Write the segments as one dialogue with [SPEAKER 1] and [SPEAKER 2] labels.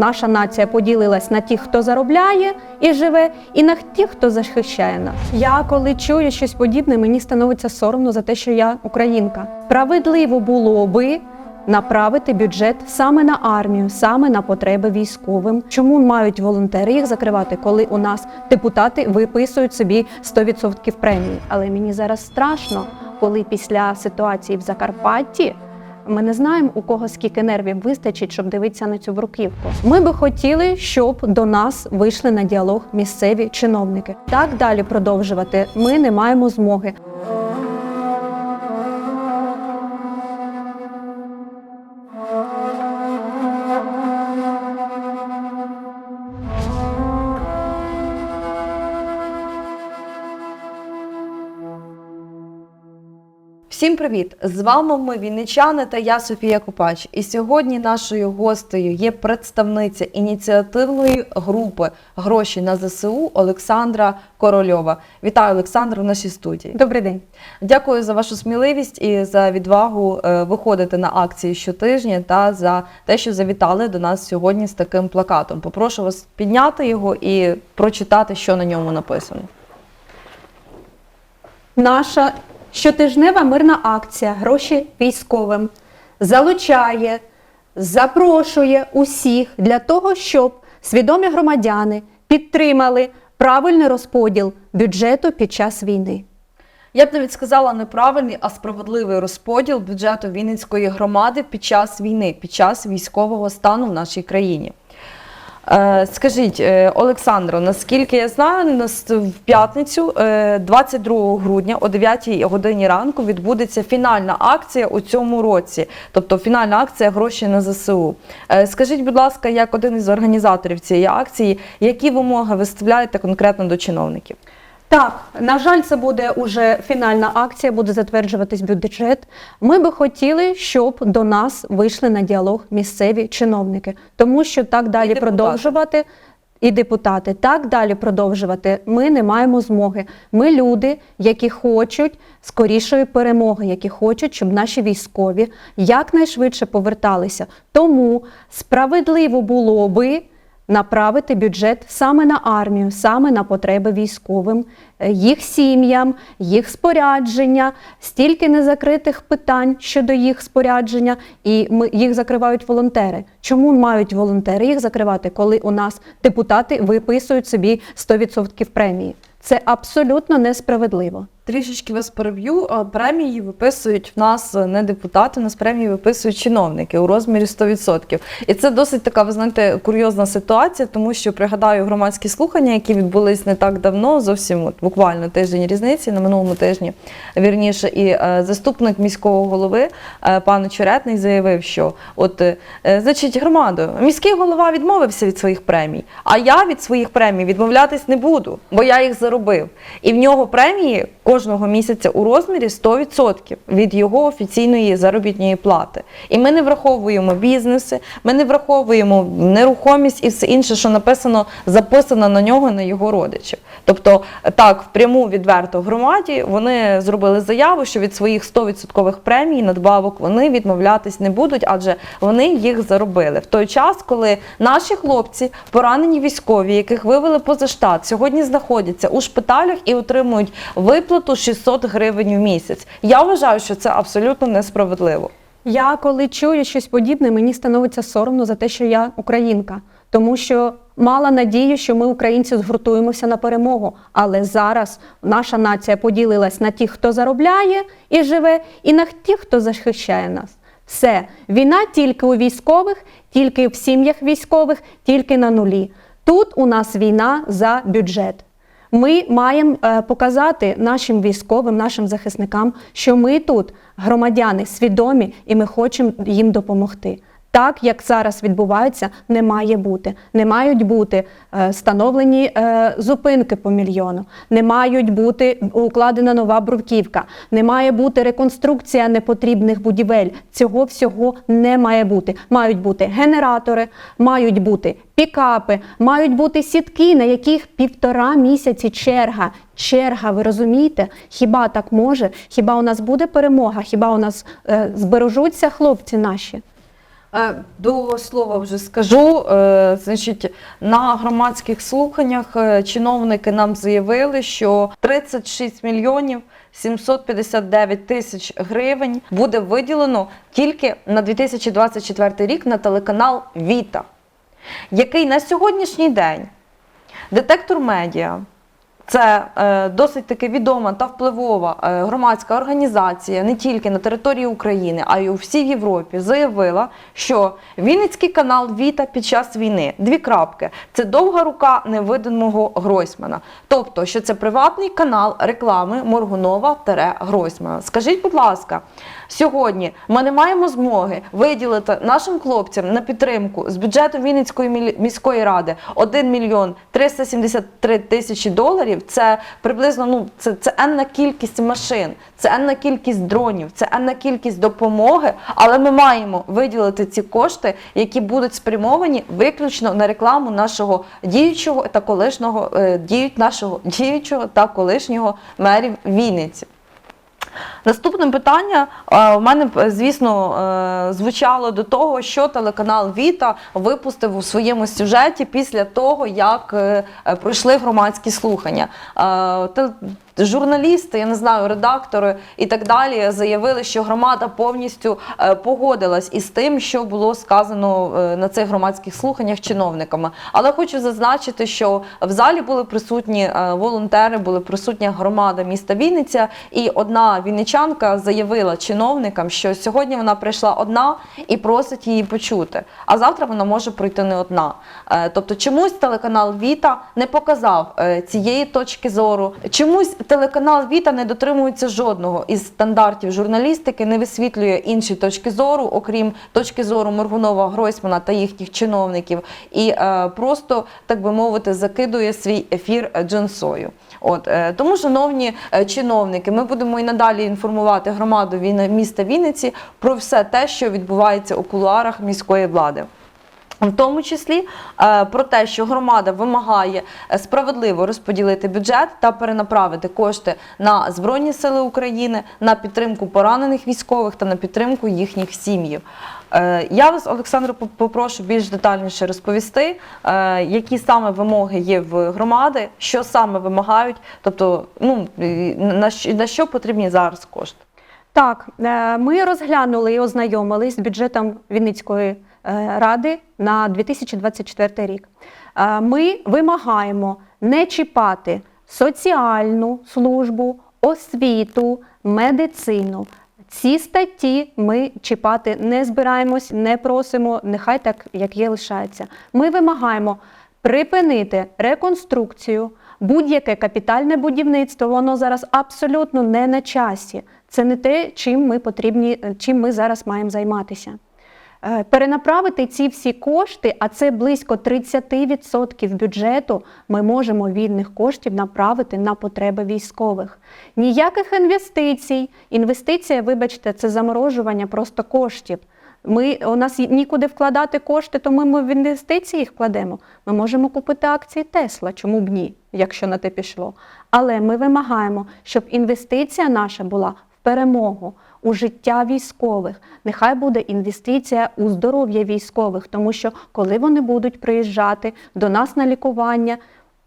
[SPEAKER 1] наша нація поділилась на тих, хто заробляє і живе, і на тих, хто захищає нас. Я коли чую щось подібне, мені становиться соромно за те, що я українка. Справедливо було би. Направити бюджет саме на армію, саме на потреби військовим. Чому мають волонтери їх закривати, коли у нас депутати виписують собі 100% премії? Але мені зараз страшно, коли після ситуації в Закарпатті ми не знаємо, у кого скільки нервів вистачить, щоб дивитися на цю бруківку. Ми би хотіли, щоб до нас вийшли на діалог місцеві чиновники. Так далі продовжувати ми не маємо змоги.
[SPEAKER 2] Всім привіт! З вами ми Вінничани та я Софія Купач. І сьогодні нашою гостею є представниця ініціативної групи Гроші на ЗСУ Олександра Корольова. Вітаю, Олександра, в нашій студії.
[SPEAKER 1] Добрий день.
[SPEAKER 2] Дякую за вашу сміливість і за відвагу е, виходити на акції щотижня та за те, що завітали до нас сьогодні з таким плакатом. Попрошу вас підняти його і прочитати, що на ньому написано.
[SPEAKER 1] Наша щотижнева мирна акція Гроші військовим залучає, запрошує усіх для того, щоб свідомі громадяни підтримали правильний розподіл бюджету під час війни.
[SPEAKER 2] Я б навіть сказала неправильний, а справедливий розподіл бюджету Вінницької громади під час війни, під час військового стану в нашій країні. Е, Скажіть, е, Олександро, наскільки я знаю, в п'ятницю, е, 22 грудня о 9 годині ранку відбудеться фінальна акція у цьому році, тобто фінальна акція гроші на ЗСУ. Е, Скажіть, будь ласка, як один із організаторів цієї акції, які вимоги ви ставляєте конкретно до чиновників?
[SPEAKER 1] Так, на жаль, це буде уже фінальна акція, буде затверджуватись бюджет. Ми би хотіли, щоб до нас вийшли на діалог місцеві чиновники, тому що так далі продовжувати. І депутати так далі продовжувати. Ми не маємо змоги. Ми люди, які хочуть скорішої перемоги, які хочуть, щоб наші військові якнайшвидше поверталися. Тому справедливо було би направити бюджет саме на армію, саме на потреби військовим, е, їх сім'ям, їх спорядження, стільки незакритих питань щодо їх спорядження, і ми їх закривають волонтери. Чому мають волонтери їх закривати, коли у нас депутати виписують собі 100% премії? Це абсолютно несправедливо.
[SPEAKER 2] Трішечки вас переб'ю. Премії виписують в нас не депутати, у нас премії виписують чиновники у розмірі 100%. І це досить така, ви знаєте, курйозна ситуація, тому що пригадаю громадські слухання, які відбулись не так давно, зовсім от, буквально тиждень різниці на минулому тижні. Вірніше, і е, заступник міського голови е, пан Черетний заявив, що от е, е, значить громадою, міський голова відмовився від своїх премій, а я від своїх премій відмовлятись не буду, бо я їх заробив. І в нього премії кожного місяця у розмірі 100% від його офіційної заробітної плати. І ми не враховуємо бізнеси, ми не враховуємо нерухомість і все інше, що написано, записано на нього, на його родичів. Тобто, так, впряму відверто громаді вони зробили заяву, що від своїх 100% премій надбавок вони відмовлятись не будуть, адже вони їх заробили. В той час, коли наші хлопці, поранені військові, яких вивели поза штат, сьогодні знаходяться у шпиталях і отримують виплату 600 гривень в місяць. Я вважаю, що це абсолютно несправедливо.
[SPEAKER 1] Я коли чую щось подібне, мені становиться соромно за те, що я українка, тому що мала надію, що ми, українці, згуртуємося на перемогу. Але зараз наша нація поділилась на тих, хто заробляє і живе, і на тих, хто захищає нас. Все, війна тільки у військових, тільки в сім'ях військових, тільки на нулі. Тут у нас війна за бюджет. Ми маємо е, показати нашим військовим, нашим захисникам, що ми тут громадяни свідомі і ми хочемо їм допомогти. Так, як зараз відбувається, не має бути. Не мають бути е, встановлені е, зупинки по мільйону, не мають бути укладена нова бруківка, не має бути реконструкція непотрібних будівель. Цього всього не має бути. Мають бути генератори, мають бути пікапи, мають бути сітки, на яких півтора місяці черга. Черга, ви розумієте? Хіба так може? Хіба у нас буде перемога? Хіба у нас е, збережуться хлопці наші?
[SPEAKER 2] Е, До слова вже скажу. Е, Значить, на громадських слуханнях е, чиновники нам заявили, що 36 мільйонів 759 тисяч гривень буде виділено тільки на 2024 рік на телеканал Віта, який на сьогоднішній день детектор медіа. Це е, досить таки відома та впливова е, громадська організація не тільки на території України, а й у всій Європі заявила, що Вінницький канал Віта під час війни дві крапки це довга рука невидимого Гройсмана. Тобто, що це приватний канал реклами Моргунова Гройсмана. Скажіть, будь ласка, сьогодні ми не маємо змоги виділити нашим хлопцям на підтримку з бюджету Вінницької міської ради 1 мільйон 373 тисячі доларів. Це приблизно ну це, це енна кількість машин, це енна кількість дронів, це енна кількість допомоги. Але ми маємо виділити ці кошти, які будуть спрямовані виключно на рекламу нашого діючого та колишнього е, діють нашого діючого та колишнього мерів Вінниці. Наступне питання в мене, е, звісно, е, звучало до того, що телеканал Віта випустив у своєму сюжеті після того, як е, пройшли громадські слухання. Журналісти, я не знаю, редактори і так далі заявили, що громада повністю е, погодилась із тим, що було сказано е, на цих громадських слуханнях чиновниками. Але хочу зазначити, що в залі були присутні е, волонтери, були присутня громада міста Вінниця, і одна вінничанка заявила чиновникам, що сьогодні вона прийшла одна і просить її почути. А завтра вона може прийти не одна. Тобто, чомусь телеканал Віта не показав цієї точки зору. Чомусь телеканал Віта не дотримується жодного із стандартів журналістики, не висвітлює інші точки зору, окрім точки зору Моргунова Гройсмана та їхніх чиновників, і е, просто так би мовити закидує свій ефір джинсою. От е, тому, шановні е, чиновники, ми будемо і надалі інформувати громаду міста Вінниці про все те, що відбувається у кулуарах міської влади. В тому числі е, про те, що громада вимагає е, справедливо розподілити бюджет та перенаправити кошти на Збройні Сили України, на підтримку поранених військових та на підтримку їхніх сім'їв. Е, Я вас, Олександр, попрошу більш детальніше розповісти, які саме вимоги є в громади, що саме вимагають, тобто ну, на що- потрібні зараз кошти.
[SPEAKER 1] Так, ми розглянули і ознайомились з бюджетом Вінницької ради на 2024 рік. Е, Ми вимагаємо не чіпати соціальну службу, освіту, медицину. Ці статті ми чіпати не збираємось, не просимо, нехай так, як є, лишається. Ми вимагаємо припинити реконструкцію, будь-яке капітальне будівництво, воно зараз абсолютно не на часі. Це не те, чим ми потрібні, чим ми зараз маємо займатися. Е, Перенаправити ці всі кошти, а це близько 30% бюджету, ми можемо вільних коштів направити на потреби військових. Ніяких інвестицій. Інвестиція, вибачте, це заморожування просто коштів. Ми, у нас нікуди вкладати кошти, то ми, в інвестиції їх вкладемо. Ми можемо купити акції Тесла, чому б ні, якщо на те пішло. Але ми вимагаємо, щоб інвестиція наша була в перемогу, у життя військових. Нехай буде інвестиція у здоров'я військових, тому що коли вони будуть приїжджати до нас на лікування,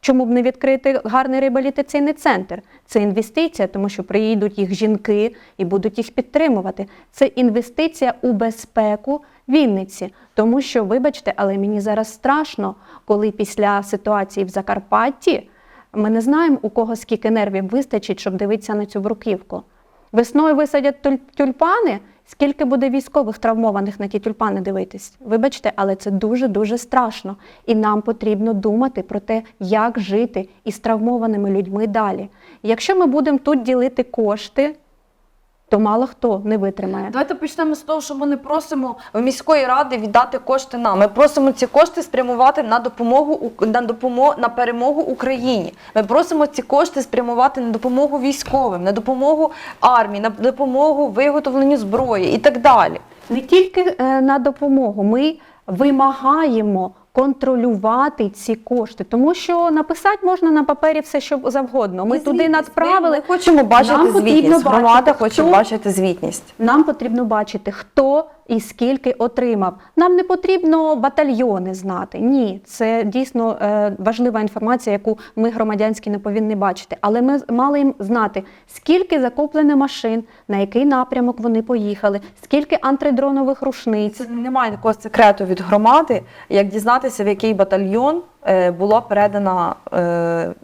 [SPEAKER 1] чому б не відкрити гарний реабілітаційний центр? Це інвестиція, тому що приїдуть їх жінки і будуть їх підтримувати. Це інвестиція у безпеку Вінниці. Тому що, вибачте, але мені зараз страшно, коли після ситуації в Закарпатті ми не знаємо, у кого скільки нервів вистачить, щоб дивитися на цю бруківку. Весною висадять тюльпани. Скільки буде військових травмованих на ті тюльпани дивитись? Вибачте, але це дуже дуже страшно. І нам потрібно думати про те, як жити із травмованими людьми далі. Якщо ми будемо тут ділити кошти, то мало хто не витримає.
[SPEAKER 2] Давайте почнемо з того, що ми не просимо в міської ради віддати кошти нам. Ми просимо ці кошти спрямувати на допомогу на допомогу на перемогу Україні. Ми просимо ці кошти спрямувати на допомогу військовим, на допомогу армії, на допомогу виготовленню зброї і так далі.
[SPEAKER 1] Не тільки е, на допомогу, ми вимагаємо контролювати ці кошти, тому що написати можна на папері все, що завгодно. Ми туди надправили.
[SPEAKER 2] Ми хочемо бачити
[SPEAKER 1] Нам
[SPEAKER 2] звітність. Громада хоче бачити звітність.
[SPEAKER 1] Нам потрібно бачити, хто і скільки отримав. Нам не потрібно батальйони знати. Ні, це дійсно е, важлива інформація, яку ми громадянські не повинні бачити. Але ми мали їм знати, скільки закуплено машин, на який напрямок вони поїхали, скільки антидронових рушниць.
[SPEAKER 2] Це немає такого секрету від громади, як дізнатися, в який батальйон е, була передана е,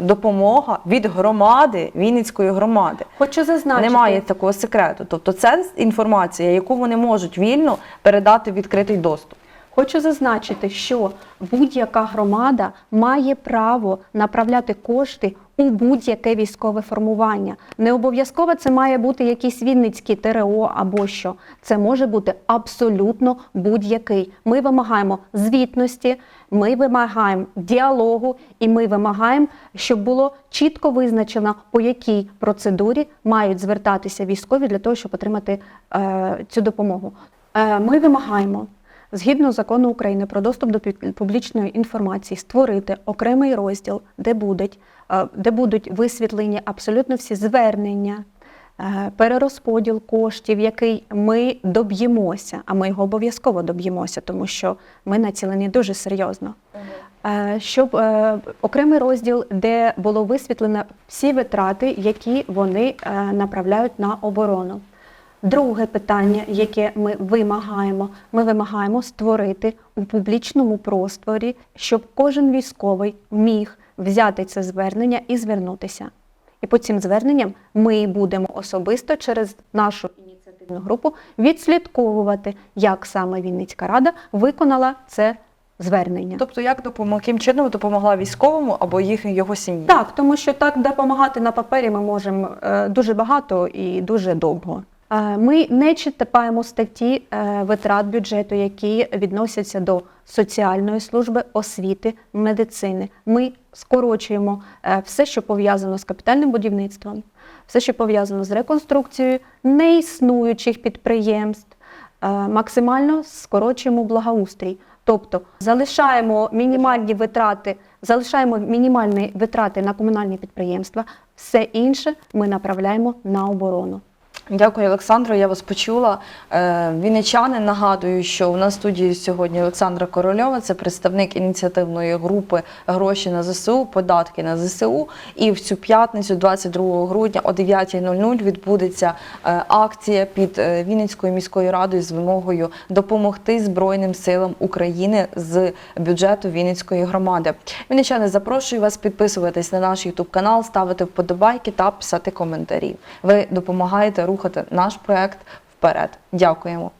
[SPEAKER 2] допомога від громади, Вінницької громади.
[SPEAKER 1] Хочу зазначити,
[SPEAKER 2] Немає такого секрету. Тобто це інформація, яку вони можуть вільно передати в відкритий доступ.
[SPEAKER 1] Хочу зазначити, що будь-яка громада має право направляти кошти у будь-яке військове формування. Не обов'язково це має бути якийсь Вінницький ТРО або що. Це може бути абсолютно будь-який. Ми вимагаємо звітності, ми вимагаємо діалогу, і ми вимагаємо, щоб було чітко визначено, по якій процедурі мають звертатися військові для того, щоб отримати е, цю допомогу. Е, ми вимагаємо згідно закону України про доступ до публічної інформації, створити окремий розділ, де будуть, е, де будуть висвітлені абсолютно всі звернення, е, перерозподіл коштів, який ми доб'ємося, а ми його обов'язково доб'ємося, тому що ми націлені дуже серйозно. Е, Щоб е, окремий розділ, де було висвітлено всі витрати, які вони е, направляють на оборону. Друге питання, яке ми вимагаємо, ми вимагаємо створити у публічному просторі, щоб кожен військовий міг взяти це звернення і звернутися. І по цим зверненням ми будемо особисто через нашу ініціативну групу відслідковувати, як саме Вінницька рада виконала це звернення.
[SPEAKER 2] Тобто, як допомогла, яким чином допомогла військовому або їх його сім'ї?
[SPEAKER 1] Так, тому що так допомагати на папері ми можемо е, дуже багато і дуже довго. Ми не читаємо статті е, витрат бюджету, які відносяться до соціальної служби, освіти, медицини. Ми скорочуємо е, все, що пов'язано з капітальним будівництвом, все, що пов'язано з реконструкцією неіснуючих підприємств, е, максимально скорочуємо благоустрій. Тобто залишаємо мінімальні витрати, залишаємо мінімальні витрати на комунальні підприємства, все інше ми направляємо на оборону.
[SPEAKER 2] Дякую, Олександро. Я вас почула. Е, Вінничани нагадую, що у нас в студії сьогодні Олександра Корольова, це представник ініціативної групи Гроші на ЗСУ, податки на ЗСУ. І в цю п'ятницю, 22 грудня, о 9.00 відбудеться е, акція під е, Вінницькою міською радою з вимогою допомогти Збройним силам України з бюджету Вінницької громади. Вінничани, запрошую вас підписуватись на наш YouTube канал, ставити вподобайки та писати коментарі. Ви допомагаєте рухати наш проект вперед. Дякуємо.